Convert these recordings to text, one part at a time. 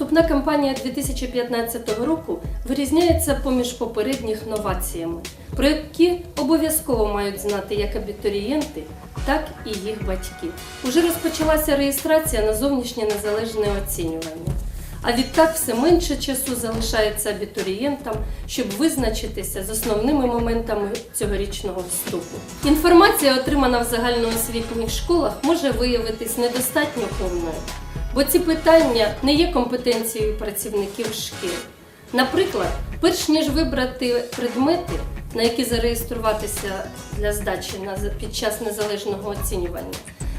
Вступна кампанія 2015 року вирізняється поміж попередніх новаціями, про які обов'язково мають знати як абітурієнти, так і їх батьки. Уже розпочалася реєстрація на зовнішнє незалежне оцінювання. А відтак все менше часу залишається абітурієнтам, щоб визначитися з основними моментами цьогорічного вступу. Інформація, отримана в загальноосвітніх школах, може виявитись недостатньо повною, бо ці питання не є компетенцією працівників шкіл. Наприклад, перш ніж вибрати предмети, на які зареєструватися для здачі під час незалежного оцінювання,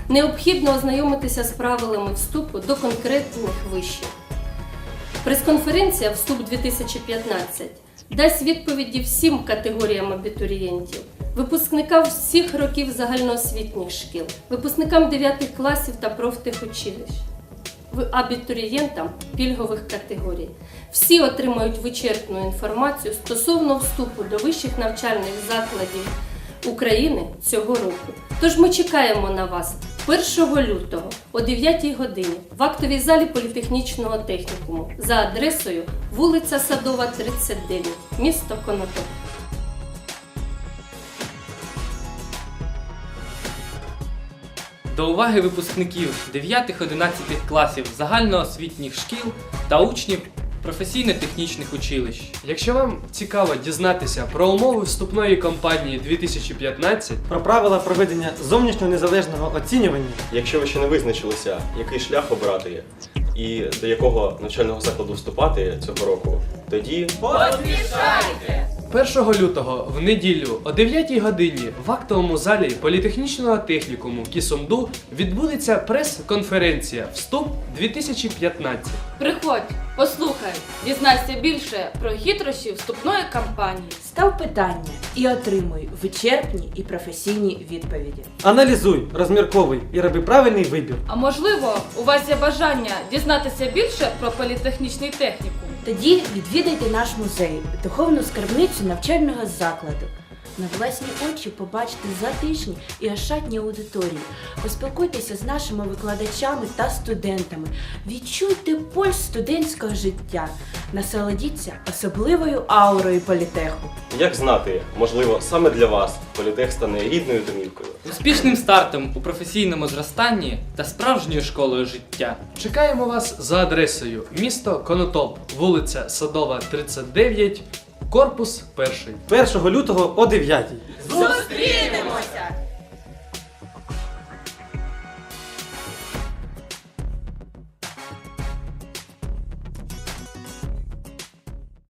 необхідно ознайомитися з правилами вступу до конкретних вишів. Прес-конференція Вступ 2015 дасть відповіді всім категоріям абітурієнтів, випускникам всіх років загальноосвітніх шкіл, випускникам 9 класів та профтехучилищ, абітурієнтам пільгових категорій. Всі отримають вичерпну інформацію стосовно вступу до вищих навчальних закладів України цього року. Тож ми чекаємо на вас 1 лютого о 9 годині в актовій залі політехнічного технікуму за адресою вулиця Садова, 39, місто Конотоп. До уваги випускників 9-11 класів загальноосвітніх шкіл та учнів професійно-технічних училищ. Якщо вам цікаво дізнатися про умови вступної кампанії 2015, Про правила проведення зовнішнього незалежного оцінювання Якщо ви ще не визначилися, який шлях обрати і до якого навчального закладу вступати цього року, тоді 1 лютого в неділю о 9 годині в актовому залі політехнічного технікуму Кісомду відбудеться прес-конференція Вступ 2015. Приходь, послухай, дізнайся більше про хитрощі вступної кампанії. Став питання і отримуй вичерпні і професійні відповіді. аналізуй, розмірковуй і роби правильний вибір. А можливо, у вас є бажання дізнатися більше про політехнічний технікум? Тоді відвідайте наш музей, духовну скарбницю навчального закладу. На власні очі побачите затишні і ошатні аудиторії. Поспілкуйтеся з нашими викладачами та студентами. Відчуйте пульс студентського життя. Насолодіться особливою аурою політеху. як знати, можливо, саме для вас політех стане рідною домівкою. Успішним стартом у професійному зростанні та справжньою школою життя. Чекаємо вас за адресою місто Конотоп, вулиця Садова, 39, корпус 1. 1 лютого о 9. Зустрінемось!